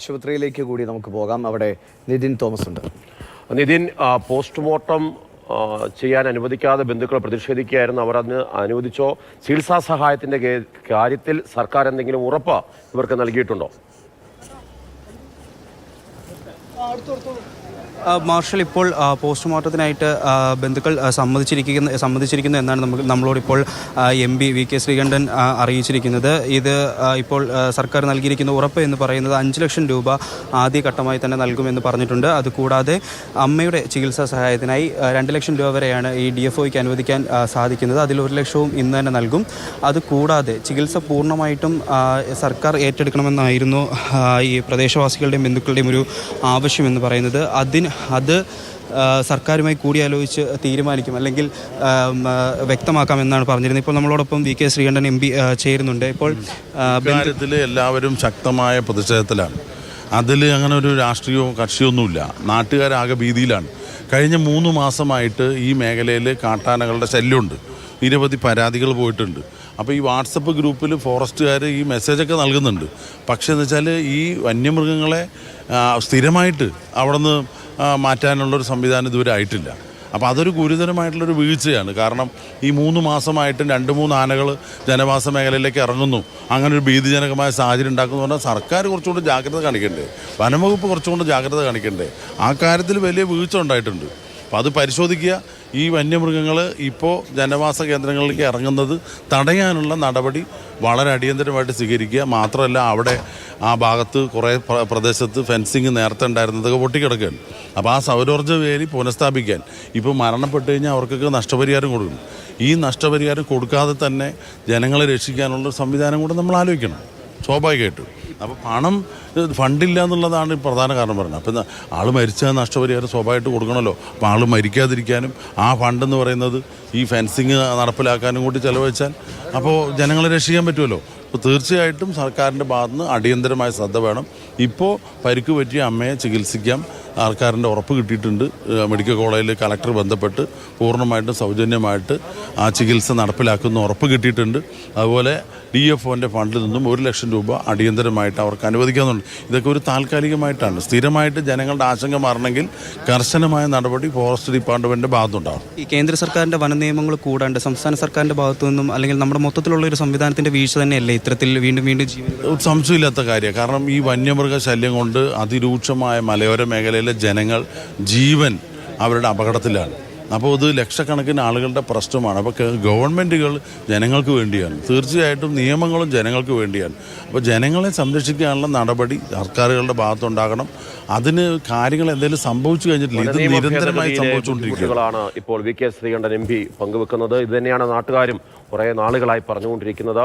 ആശുപത്രിയിലേക്ക് കൂടി നമുക്ക് പോകാം. അവിടെ നിതിൻ തോമസ് ഉണ്ട്. നിതിൻ പോസ്റ്റ്മോർട്ടം ചെയ്യാൻ അനുവദിക്കാതെ ബന്ധുക്കൾ പ്രതിഷേധിക്കുകയായിരുന്നു. അവർ അതിന് അനുവദിച്ചോ? ചികിത്സാ സഹായത്തിന്റെ കാര്യത്തിൽ സർക്കാർ എന്തെങ്കിലും ഉറപ്പ് ഇവർക്ക് നൽകിയിട്ടുണ്ടോ? മാർഷൽ ഇപ്പോൾ പോസ്റ്റ്മോർട്ടത്തിനായിട്ട് ബന്ധുക്കൾ സമ്മതിച്ചിരിക്കുന്ന സമ്മതിച്ചിരിക്കുന്നു എന്നാണ് നമുക്ക് നമ്മളോടിപ്പോൾ M P V K Sreekandan അറിയിച്ചിരിക്കുന്നത്. ഇത് ഇപ്പോൾ സർക്കാർ നൽകിയിരിക്കുന്ന ഉറപ്പ് എന്ന് പറയുന്നത് അഞ്ച് ലക്ഷം രൂപ ആദ്യഘട്ടമായി തന്നെ നൽകുമെന്ന് പറഞ്ഞിട്ടുണ്ട്. അതുകൂടാതെ അമ്മയുടെ ചികിത്സാ സഹായത്തിനായി രണ്ട് ലക്ഷം രൂപ വരെയാണ് ഈ ഡി എഫ് ഒയ്ക്ക് അനുവദിക്കാൻ സാധിക്കുന്നത്. അതിൽ ഒരു ലക്ഷവും ഇന്ന് തന്നെ നൽകും. അതുകൂടാതെ ചികിത്സ പൂർണമായിട്ടും സർക്കാർ ഏറ്റെടുക്കണമെന്നായിരുന്നു ഈ പ്രദേശവാസികളുടെയും ബന്ധുക്കളുടെയും ഒരു ആവശ്യമെന്ന് പറയുന്നത്. അതിന് അത് സർക്കാരുമായി കൂടിയാലോചിച്ച് തീരുമാനിക്കും അല്ലെങ്കിൽ വ്യക്തമാക്കാം എന്നാണ് പറഞ്ഞിരുന്നത്. ഇപ്പോൾ നമ്മളോടൊപ്പം V K Sreekandan M P ചേരുന്നുണ്ട്. ഇപ്പോൾ എല്ലാവരും ശക്തമായ പ്രതിഷേധത്തിലാണ്. അതിൽ അങ്ങനെ ഒരു രാഷ്ട്രീയവും കക്ഷിയൊന്നുമില്ല. നാട്ടുകാരാകെ ഭീതിയിലാണ്. കഴിഞ്ഞ മൂന്ന് മാസമായിട്ട് ഈ മേഖലയിൽ കാട്ടാനകളുടെ ശല്യമുണ്ട്. നിരവധി പരാതികൾ പോയിട്ടുണ്ട്. അപ്പോൾ ഈ വാട്സപ്പ് ഗ്രൂപ്പിൽ ഫോറസ്റ്റുകാർ ഈ മെസ്സേജൊക്കെ നൽകുന്നുണ്ട്. പക്ഷേ എന്ന് വെച്ചാൽ ഈ വന്യമൃഗങ്ങളെ സ്ഥിരമായിട്ട് അവിടെ നിന്ന് മാറ്റാനുള്ളൊരു സംവിധാനം ഇതുവരെ ആയിട്ടില്ല. അപ്പോൾ അതൊരു ഗുരുതരമായിട്ടുള്ളൊരു വീഴ്ചയാണ്. കാരണം ഈ മൂന്ന് മാസമായിട്ടും രണ്ട് മൂന്ന് ആനകൾ ജനവാസ മേഖലയിലേക്ക് ഇറങ്ങുന്നു. അങ്ങനെ ഒരു ഭീതിജനകമായ സാഹചര്യം ഉണ്ടാക്കുന്നു പറഞ്ഞാൽ സർക്കാർ കുറച്ചുകൂടി ജാഗ്രത കാണിക്കണ്ടേ? വനംവകുപ്പ് കുറച്ചുകൂടി ജാഗ്രത കാണിക്കണ്ടേ? ആ കാര്യത്തിൽ വലിയ വീഴ്ച ഉണ്ടായിട്ടുണ്ട്. അപ്പോൾ അത് പരിശോധിക്കുക. ഈ വന്യമൃഗങ്ങൾ ഇപ്പോൾ ജനവാസ കേന്ദ്രങ്ങളിലേക്ക് ഇറങ്ങുന്നത് തടയാനുള്ള നടപടി വളരെ അടിയന്തരമായിട്ട് സ്വീകരിക്കുക. മാത്രമല്ല അവിടെ ആ ഭാഗത്ത് കുറേ പ്രദേശത്ത് ഫെൻസിങ് നേരത്തെ ഉണ്ടായിരുന്നതൊക്കെ പൊട്ടിക്കിടക്കുകയാണ്. അപ്പോൾ ആ സൗരോർജ വേലി പുനഃസ്ഥാപിക്കാൻ ഇപ്പോൾ മരണപ്പെട്ടു കഴിഞ്ഞാൽ അവർക്കൊക്കെ നഷ്ടപരിഹാരം കൊടുക്കും. ഈ നഷ്ടപരിഹാരം കൊടുക്കാതെ തന്നെ ജനങ്ങളെ രക്ഷിക്കാനുള്ള സംവിധാനം കൂടെ നമ്മൾ ആലോചിക്കണം. സ്വാഭാവികമായിട്ടും. അപ്പോൾ പണം ഫണ്ടില്ല എന്നുള്ളതാണ് പ്രധാന കാരണം പറയുന്നത് അപ്പം ആൾ മരിച്ചാൽ നഷ്ടപരിഹാരം സ്വാഭാവികമായിട്ട് കൊടുക്കണമല്ലോ. അപ്പോൾ ആൾ മരിക്കാതിരിക്കാനും ആ ഫണ്ടെന്ന് പറയുന്നത് ഈ ഫെൻസിങ് നടപ്പിലാക്കാനും കൂടി ചിലവഴിച്ചാൽ അപ്പോൾ ജനങ്ങളെ രക്ഷിക്കാൻ പറ്റുമല്ലോ. അപ്പോൾ തീർച്ചയായിട്ടും സർക്കാരിന്റെ ഭാഗത്ത് നിന്ന് അടിയന്തരമായ ശ്രദ്ധ വേണം. ഇപ്പോൾ പരിക്ക് പറ്റിയ അമ്മയെ ചികിത്സിക്കാം. സർക്കാരിന്റെ ഉറപ്പ് കിട്ടിയിട്ടുണ്ട്. മെഡിക്കൽ കോളേജിൽ കളക്ടർ ബന്ധപ്പെട്ട് പൂർണമായിട്ടും സൗജന്യമായിട്ട് ആ ചികിത്സ നടപ്പിലാക്കുന്ന ഉറപ്പ് കിട്ടിയിട്ടുണ്ട്. അതുപോലെ ഡി എഫ് ഒന്റെ ഫണ്ടിൽ നിന്നും ഒരു ലക്ഷം രൂപ അടിയന്തരമായിട്ട് അവർക്ക് അനുവദിക്കാവുന്നുണ്ട് ഇതൊക്കെ ഒരു താൽക്കാലികമായിട്ടാണ്. സ്ഥിരമായിട്ട് ജനങ്ങളുടെ ആശങ്ക മാറണമെങ്കിൽ കർശനമായ നടപടി ഫോറസ്റ്റ് ഡിപ്പാർട്ട്മെന്റിന്റെ ഭാഗത്തുണ്ടാകും ഈ കേന്ദ്ര സർക്കാരിന്റെ വന നിയമങ്ങൾ കൂടാണ്ട് സംസ്ഥാന സർക്കാരിന്റെ ഭാഗത്തു നിന്നും അല്ലെങ്കിൽ നമ്മുടെ മൊത്തത്തിലുള്ള ഒരു സംവിധാനത്തിന്റെ വീഴ്ച തന്നെയല്ലേ ഇത്തരത്തിൽ വീണ്ടും വീണ്ടും ജീവൻ സംശയമില്ലാത്ത കാര്യം. കാരണം ഈ വന്യമൃഗ ശല്യം കൊണ്ട് അതിരൂക്ഷമായ മലയോര മേഖലയിലെ ജനങ്ങൾ ജീവൻ അവരുടെ അപകടത്തിലാണ്. അപ്പോൾ ഇത് ലക്ഷക്കണക്കിന് ആളുകളുടെ പ്രശ്നമാണ്. അപ്പോൾ ഗവൺമെന്റുകൾ ജനങ്ങൾക്ക് വേണ്ടിയാണ്. തീർച്ചയായിട്ടും നിയമങ്ങളും ജനങ്ങൾക്ക് വേണ്ടിയാണ്. അപ്പോൾ ജനങ്ങളെ സംരക്ഷിക്കാനുള്ള നടപടി സർക്കാരുകളുടെ ഭാഗത്തുണ്ടാകണം. അതിന് കാര്യങ്ങൾ എന്തെങ്കിലും സംഭവിച്ചു കഴിഞ്ഞിട്ടില്ല. ഇത് നിരന്തരമായി സംഭവിച്ചുകൊണ്ടിരിക്കുകയാണ്. ഇപ്പോൾ V K Sreekandan M P പങ്കുവെക്കുന്നത്. ഇത് തന്നെയാണ് നാട്ടുകാരും കുറേ നാളുകളായി പറഞ്ഞുകൊണ്ടിരിക്കുന്നത്.